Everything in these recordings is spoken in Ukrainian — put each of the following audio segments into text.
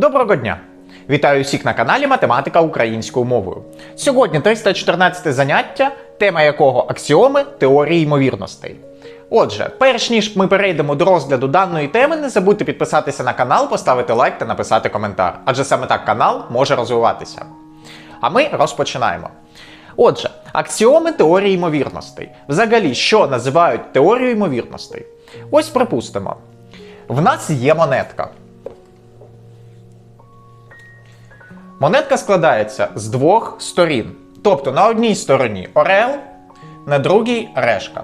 Доброго дня! Вітаю всіх на каналі Математика українською мовою. Сьогодні 314 заняття, тема якого аксіоми теорії ймовірностей. Отже, перш ніж ми перейдемо до розгляду даної теми, не забудьте підписатися на канал, поставити лайк та написати коментар, адже саме так канал може розвиватися. А ми розпочинаємо. Отже, аксіоми теорії ймовірностей. Взагалі, що називають теорією ймовірностей? Ось припустимо. В нас є монетка. Монетка складається з двох сторін. Тобто на одній стороні орел, на другій решка.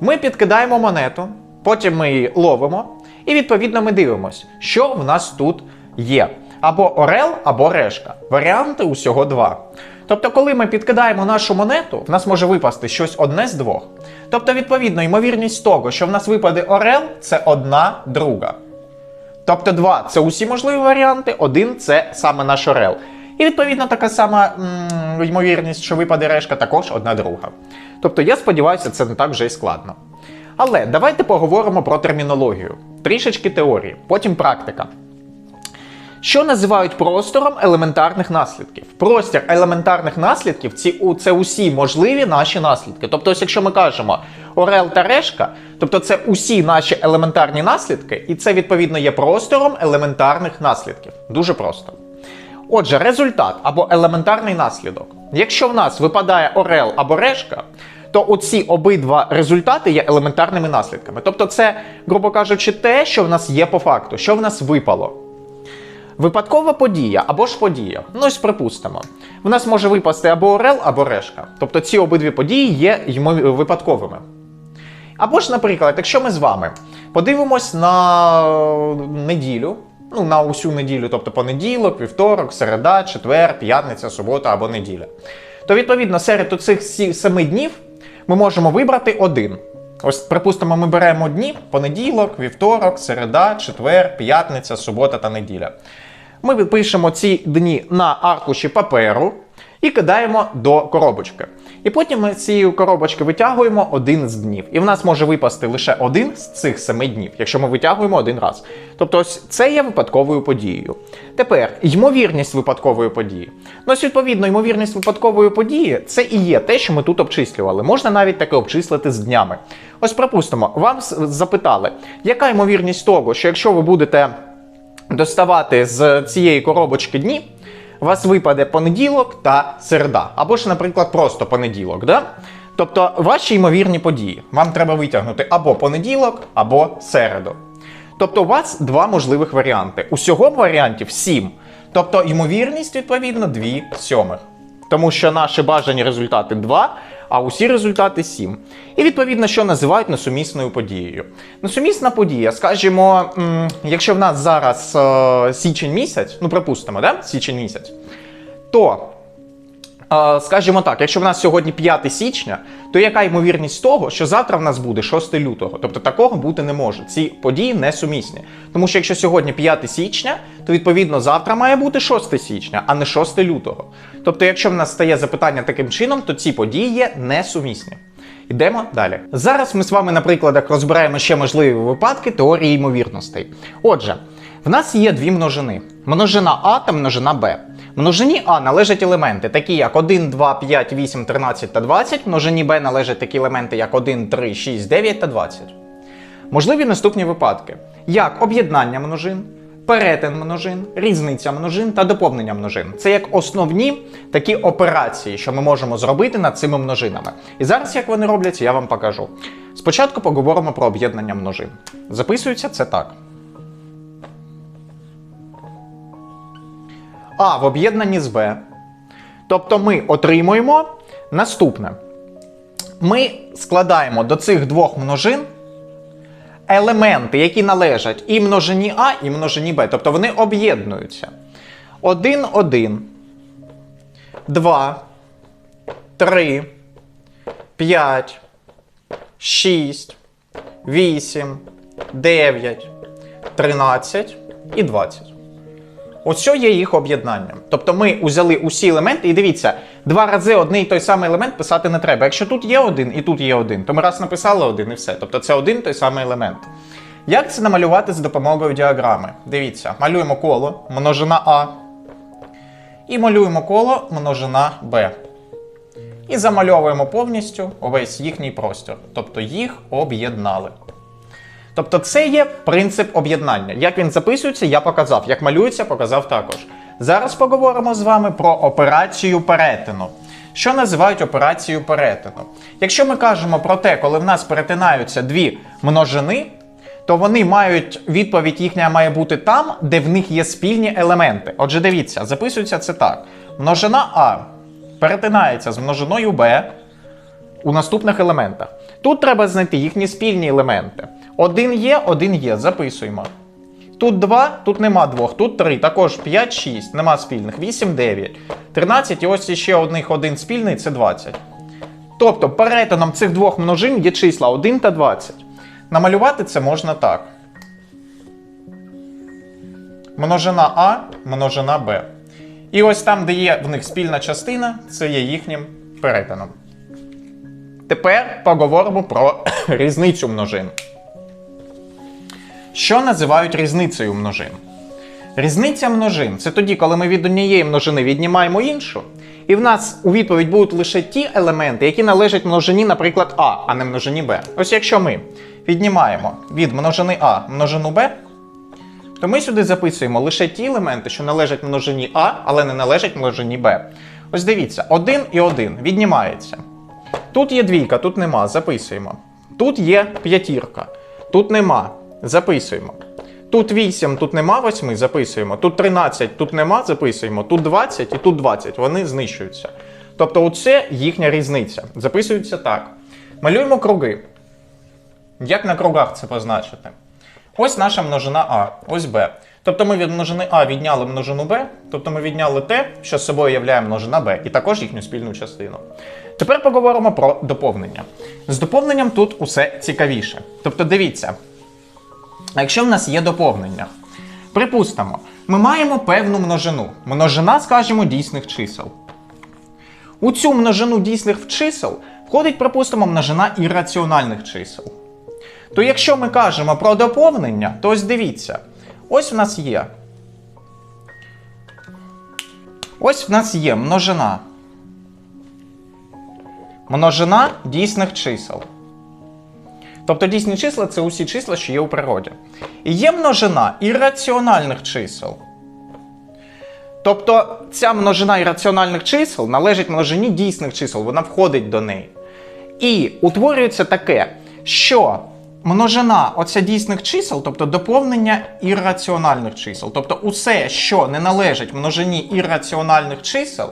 Ми підкидаємо монету, потім ми її ловимо, і відповідно ми дивимося, що в нас тут є. Або орел, або решка. Варіанти усього два. Тобто, коли ми підкидаємо нашу монету, в нас може випасти щось одне з двох. Тобто, відповідно, ймовірність того, що в нас випаде орел, це одна друга. Тобто 2 це усі можливі варіанти, один це саме наш орел. І відповідно така сама ймовірність, що випаде решка, також одна друга. Тобто я сподіваюся, це не так вже й складно. Але давайте поговоримо про термінологію. Трішечки теорії, потім практика. Що називають простором елементарних наслідків? Простір елементарних наслідків це усі можливі наші наслідки. Тобто, ось якщо ми кажемо орел та решка, тобто це усі наші елементарні наслідки, і це відповідно є простором елементарних наслідків. Дуже просто. Отже, результат або елементарний наслідок. Якщо в нас випадає орел або решка, то оці обидва результати є елементарними наслідками. Тобто, це, грубо кажучи, те, що в нас є по факту, що в нас випало. Випадкова подія або ж подія. Ну ось припустимо. В нас може випасти або орел, або решка. Тобто ці обидві події є випадковими. Або ж, наприклад, якщо ми з вами подивимось на неділю, ну на усю неділю, тобто понеділок, вівторок, середа, четвер, п'ятниця, субота або неділя, то відповідно серед цих семи днів ми можемо вибрати один. Ось, припустимо, ми беремо дні: понеділок, вівторок, середа, четвер, п'ятниця, субота та неділя. Ми пишемо ці дні на аркуші паперу і кидаємо до коробочки. І потім ми з цієї коробочки витягуємо один з днів. І в нас може випасти лише один з цих семи днів, якщо ми витягуємо один раз. Тобто, ось це є випадковою подією. Тепер ймовірність випадкової події. Ну, ось, відповідно, ймовірність випадкової події це і є те, що ми тут обчислювали. Можна навіть таке обчислити з днями. Ось, припустимо, вам запитали, яка ймовірність того, що якщо ви будете доставати з цієї коробочки дні, у вас випаде понеділок та середа. Або ж, наприклад, просто понеділок. Да? Тобто ваші ймовірні події. Вам треба витягнути або понеділок, або середу. Тобто у вас два можливих варіанти. Усього варіантів сім. Тобто ймовірність, відповідно, 2 сьомих. Тому що наші бажані результати 2, а усі результати 7. І відповідно, що називають несумісною подією. Несумісна подія, скажімо, якщо в нас зараз е, січень місяць, ну припустимо, да? січень місяць, то Скажімо так, якщо в нас сьогодні 5 січня, то яка ймовірність того, що завтра в нас буде 6 лютого? Тобто такого бути не може. Ці події не сумісні. Тому що якщо сьогодні 5 січня, то відповідно завтра має бути 6 січня, а не 6 лютого. Тобто, якщо в нас стає запитання таким чином, то ці події є несумісні. Йдемо далі. Зараз ми з вами на прикладах розбираємо ще можливі випадки теорії ймовірностей. Отже, в нас є дві множини: множина А та множина Б. Множині А належать елементи, такі як 1, 2, 5, 8, 13 та 20. Множині Б належать такі елементи, як 1, 3, 6, 9 та 20. Можливі наступні випадки: як об'єднання множин, перетин множин, різниця множин та доповнення множин. Це як основні такі операції, що ми можемо зробити над цими множинами. І зараз, як вони робляться, я вам покажу. Спочатку поговоримо про об'єднання множин. Записується це так. А в об'єднанні з Б. Тобто ми отримуємо наступне. Ми складаємо до цих двох множин елементи, які належать і множині А, і множині Б. Тобто вони об'єднуються. 1, 1, 2, 3, 5, 6, 8, 9, 13 і 20. Ось що є їх об'єднанням. Тобто ми узяли усі елементи, і дивіться, два рази одний і той самий елемент писати не треба. Якщо тут є один і тут є один, то ми раз написали один і все. Тобто це один той самий елемент. Як це намалювати з допомогою діаграми? Дивіться, малюємо коло множина А. І малюємо коло множина Б. І замальовуємо повністю увесь їхній простір. Тобто їх об'єднали. Тобто це є принцип об'єднання. Як він записується, я показав. Як малюється, показав також. Зараз поговоримо з вами про операцію перетину. Що називають операцією перетину? Якщо ми кажемо про те, коли в нас перетинаються дві множини, то вони мають відповідь їхня має бути там, де в них є спільні елементи. Отже, дивіться, записується це так: множина А перетинається з множиною Б у наступних елементах. Тут треба знайти їхні спільні елементи. Один є, один є. Записуємо. Тут 2, тут нема двох, тут 3, також 5, 6, нема спільних, 8, 9, 13 і ось ще одних один спільний це 20. Тобто перетином цих двох множин є числа 1 та 20. Намалювати це можна так. Множина А, множина Б. І ось там, де є в них спільна частина, це є їхнім перетином. Тепер поговоримо про різницю множин. Що називають різницею множин? Різниця множин це тоді, коли ми від однієї множини віднімаємо іншу, і в нас у відповідь будуть лише ті елементи, які належать множині, наприклад, А, а не множині Б. Ось якщо ми віднімаємо від множини А множину Б, то ми сюди записуємо лише ті елементи, що належать множині А, але не належать множині Б. Ось дивіться, 1 і 1 віднімається. Тут є двійка, тут нема, записуємо. Тут є п'ятірка, тут нема, записуємо. Тут 8, тут нема 8, записуємо. Тут 13, тут нема, записуємо. Тут 20 і тут 20. Вони знищуються. Тобто, оце їхня різниця. Записується так. Малюємо круги. Як на кругах це позначити? Ось наша множина А, ось Б. Тобто ми від множини А відняли множину Б, тобто ми відняли те, що з собою являє множина Б, і також їхню спільну частину. Тепер поговоримо про доповнення. З доповненням тут усе цікавіше. Тобто, дивіться, якщо в нас є доповнення, припустимо, ми маємо певну множину. Множина, скажімо, дійсних чисел. У цю множину дійсних чисел входить, припустимо, множина ірраціональних чисел. То якщо ми кажемо про доповнення, то ось дивіться, ось в нас є. Ось в нас є множина. Множина дійсних чисел. Тобто дійсні числа це усі числа, що є у природі. І є множина ірраціональних чисел. Тобто ця множина ірраціональних чисел належить множині дійсних чисел, вона входить до неї. І утворюється таке, що множина оця дійсних чисел, тобто доповнення ірраціональних чисел. Тобто усе, що не належить множині ірраціональних чисел,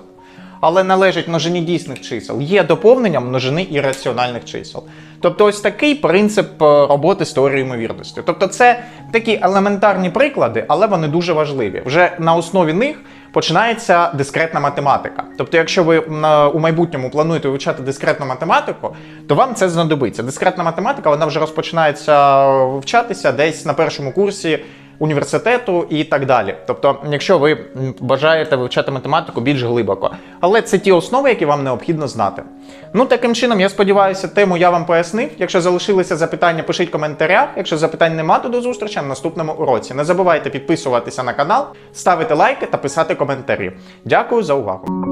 але належить множині дійсних чисел, є доповненням множини ірраціональних чисел. Тобто, ось такий принцип е, роботи з теорією ймовірності. Тобто, це такі елементарні приклади, але вони дуже важливі. Вже на основі них починається дискретна математика. Тобто, якщо ви на- у майбутньому плануєте вивчати дискретну математику, то вам це знадобиться. Дискретна математика вона вже розпочинається вчатися десь на першому курсі університету і так далі. Тобто, якщо ви бажаєте вивчати математику більш глибоко, але це ті основи, які вам необхідно знати. Ну таким чином, я сподіваюся, тему я вам пояснив. Якщо залишилися запитання, пишіть в коментарях. Якщо запитань нема, то до зустрічі на наступному уроці. Не забувайте підписуватися на канал, ставити лайки та писати коментарі. Дякую за увагу.